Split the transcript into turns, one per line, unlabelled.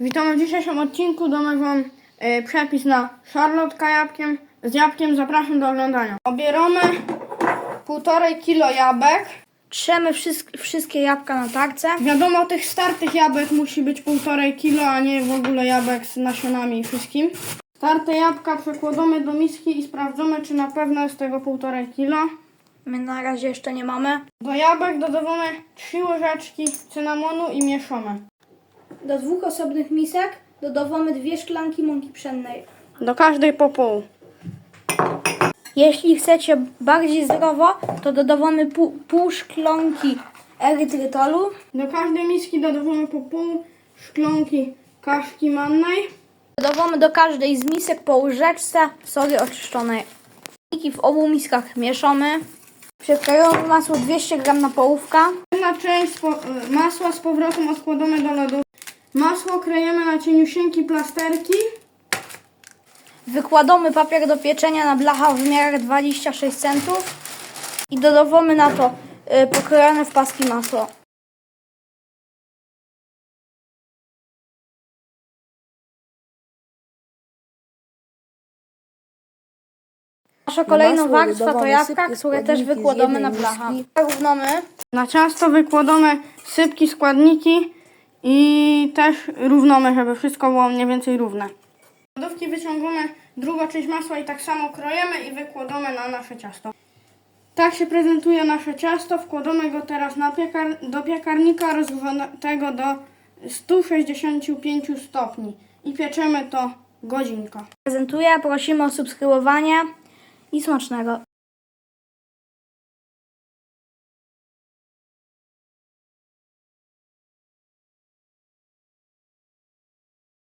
Witamy w dzisiejszym odcinku. Damy Wam e, przepis na szarlotka jabłkiem z jabłkiem. Zapraszam do oglądania. Obieramy półtorej kilo jabłek.
Trzemy wszystk- wszystkie jabłka na tarce.
Wiadomo, tych startych jabłek musi być półtorej kilo, a nie w ogóle jabłek z nasionami i wszystkim. Starte jabłka przekładamy do miski i sprawdzamy, czy na pewno jest tego półtorej kilo.
My na razie jeszcze nie mamy.
Do jabłek dodawamy 3 łyżeczki cynamonu i mieszamy.
Do dwóch osobnych misek dodawamy dwie szklanki mąki pszennej.
Do każdej po pół.
Jeśli chcecie bardziej zdrowo, to dodawamy pół, pół szklanki erytrytolu.
Do każdej miski dodawamy po pół szklonki kaszki mannej.
Dodawamy do każdej z misek po łyżeczce soli oczyszczonej. I w obu miskach mieszamy. Przekrojone masło 200 g na połówka.
Jedna część masła z powrotem odkładamy do lodu. Masło krejemy na cieniusieńkie plasterki.
Wykładamy papier do pieczenia na blacha w wymiarach 26 cm i dodawamy na to y, pokrojone w paski masło. Nasza kolejna
masło
warstwa to jabłka, które też wykładamy na blacha. Równamy.
Na ciasto wykładamy sypki, składniki i też równamy, żeby wszystko było mniej więcej równe. Z lodówki wyciągamy drugą część masła i tak samo krojemy i wykładamy na nasze ciasto. Tak się prezentuje nasze ciasto. Wkładamy go teraz piekar do piekarnika rozgrzanego do 165 stopni i pieczemy to godzinkę.
Prezentuję, prosimy o subskrybowanie i smacznego.